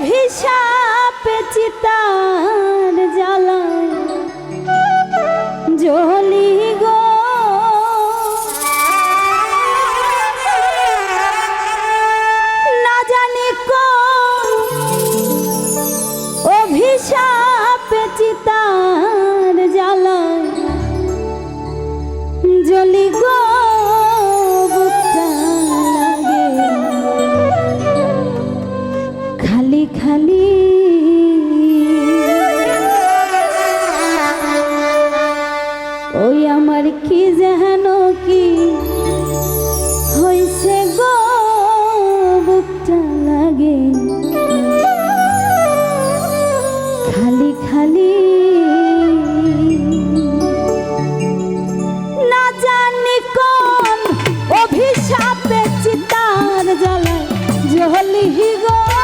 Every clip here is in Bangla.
অভিশাপে চিতার গো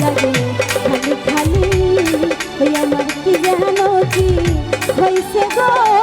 লাগে। খালি খালি হই আমার কি জানো কি হইছে গো?